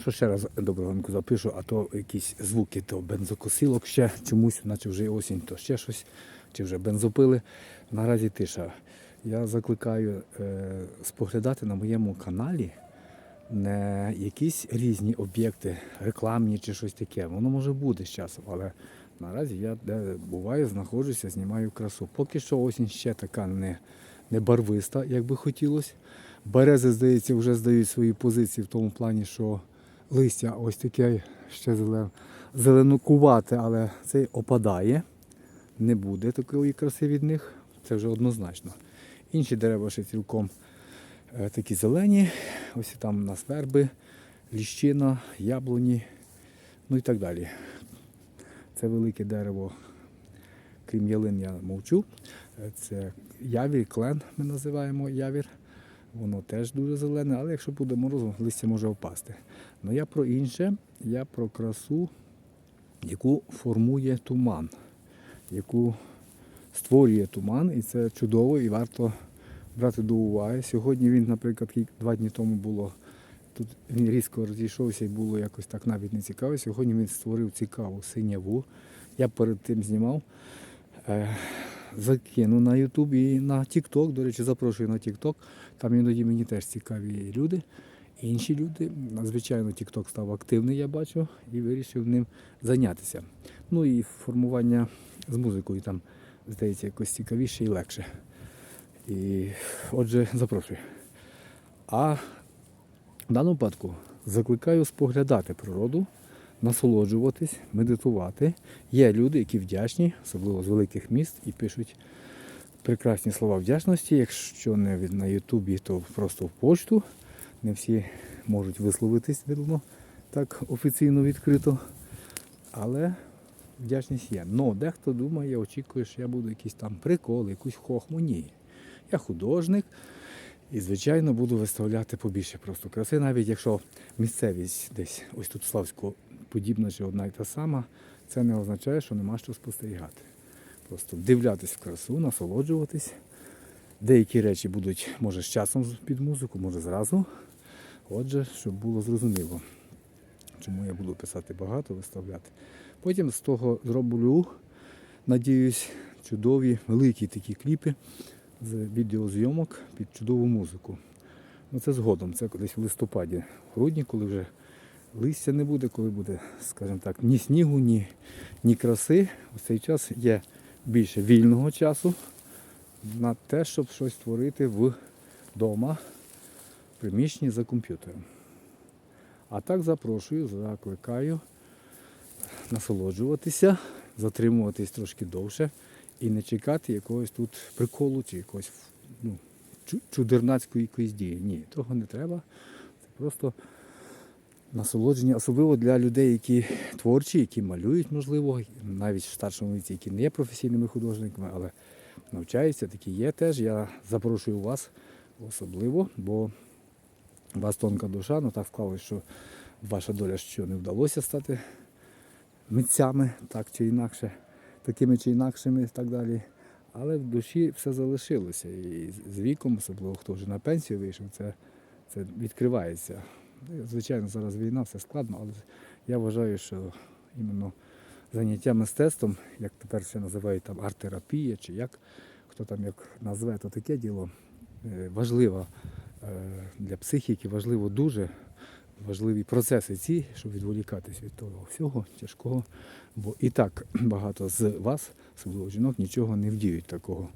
Що ще раз доброго ранку запишу, а то якісь звуки, то бензокосилок ще чомусь, наче вже осінь, то ще щось, чи вже бензопили. Наразі тиша. Я закликаю е, споглядати на моєму каналі не якісь різні об'єкти, рекламні чи щось таке. Воно може бути з часом, але наразі я де буваю, знаходжуся, знімаю красу. Поки що осінь ще така не, не барвиста, як би хотілося. Берези, здається, вже здають свої позиції в тому плані, що листя ось таке ще зелен, зеленокувате, але це опадає. Не буде такої краси від них, це вже однозначно. Інші дерева ще цілком е, такі зелені. Ось там у нас верби, ліщина, яблуні, ну і так далі. Це велике дерево, крім ялин, я мовчу. Е, Це явір, клен ми називаємо явір. Воно теж дуже зелене, але якщо буде морозом, листя може впасти. Ну я про інше, я про красу, яку формує туман, яку створює туман, і це чудово і варто брати до уваги. Сьогодні він, наприклад, два дні тому було. Тут він різко розійшовся і було якось так навіть не цікаво. Сьогодні він створив цікаву синяву. Я перед тим знімав. Закину на YouTube і на TikTok. До речі, запрошую на TikTok. Там іноді мені теж цікаві люди. Інші люди. Звичайно, TikTok став активний, я бачу, і вирішив ним зайнятися. Ну і формування з музикою там, здається, якось цікавіше і легше. І отже, запрошую. А в даному випадку закликаю споглядати природу, насолоджуватись, медитувати. Є люди, які вдячні, особливо з великих міст, і пишуть прекрасні слова вдячності. Якщо не на Ютубі, то просто в почту. Не всі можуть висловитись видно так офіційно відкрито. Але вдячність є. Но дехто думає, очікує, що я буду якийсь там прикол, якусь хохму. Ні. Я художник. І, звичайно, буду виставляти побільше просто краси, навіть якщо місцевість десь ось тут Славську подібна чи одна й та сама, це не означає, що нема що спостерігати. Просто вдивлятись в красу, насолоджуватись. Деякі речі будуть, може, з часом під музику, може зразу. Отже, щоб було зрозуміло, чому я буду писати багато, виставляти. Потім з того зроблю, надіюсь, чудові, великі такі кліпи з відеозйомок під чудову музику. Ну це згодом, це десь в листопаді, в грудні, коли вже листя не буде, коли буде, скажімо так, ні снігу, ні, ні краси. У цей час є більше вільного часу на те, щоб щось створити вдома, в приміщенні за комп'ютером. А так запрошую, закликаю насолоджуватися, затримуватись трошки довше і не чекати якогось тут приколу чи якогось ну, чудернацької якоїсь дії. Ні, того не треба. Це просто насолодження, особливо для людей, які творчі, які малюють, можливо, навіть в старшому віці, які не є професійними художниками, але навчаються, такі є теж. Я запрошую вас особливо, бо у вас тонка душа, ну так склалося, що ваша доля що не вдалося стати митцями, так чи інакше, такими чи інакшими і так далі. Але в душі все залишилося. І з віком, особливо хто вже на пенсію вийшов, це, це відкривається. Звичайно, зараз війна, все складно, але я вважаю, що іменно заняття мистецтвом, як тепер ще називають там арт-терапія, чи як хто там як назве, то таке діло е, важливо е, для психіки, важливо дуже важливі процеси ці, щоб відволікатись від того всього тяжкого. Бо і так багато з вас, особливо жінок, нічого не вдіють такого,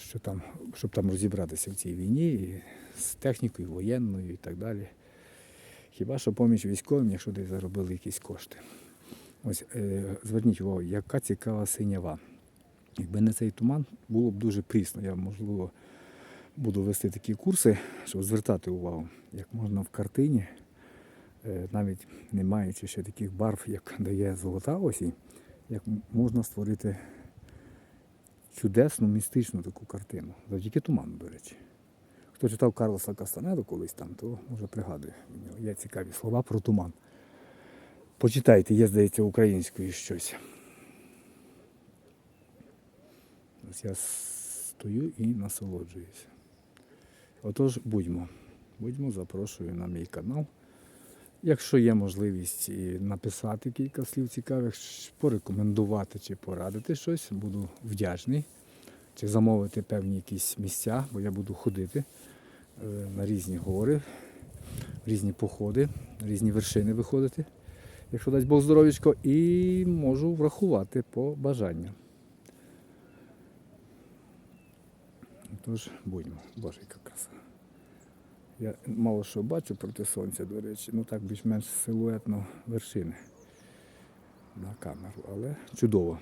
що там, щоб там розібратися в цій війні і з технікою воєнною і так далі. Хіба що поміч військовим, якщо десь заробили якісь кошти. Ось е, зверніть увагу, яка цікава синява. Якби не цей туман, було б дуже прісно. Я, можливо, буду вести такі курси, щоб звертати увагу, як можна в картині, е, навіть не маючи ще таких барв, як дає золота осінь, як можна створити чудесну, містичну таку картину. Завдяки туману, до речі. Хто читав Карлоса Кастанеду колись там, то може пригадує. Є цікаві слова про туман. Почитайте, є, здається, українською щось. Ось я стою і насолоджуюся. Отож, будьмо. Будьмо, запрошую на мій канал. Якщо є можливість написати кілька слів цікавих, порекомендувати чи порадити щось, буду вдячний. Чи замовити певні якісь місця, бо я буду ходити е, на різні гори, різні походи, різні вершини виходити, якщо дасть Бог здоров'ячко, і можу врахувати по бажанню. Тож будьмо, Боже, яка краса. Я мало що бачу проти сонця, до речі, ну так більш-менш силуетно вершини на камеру, але чудово.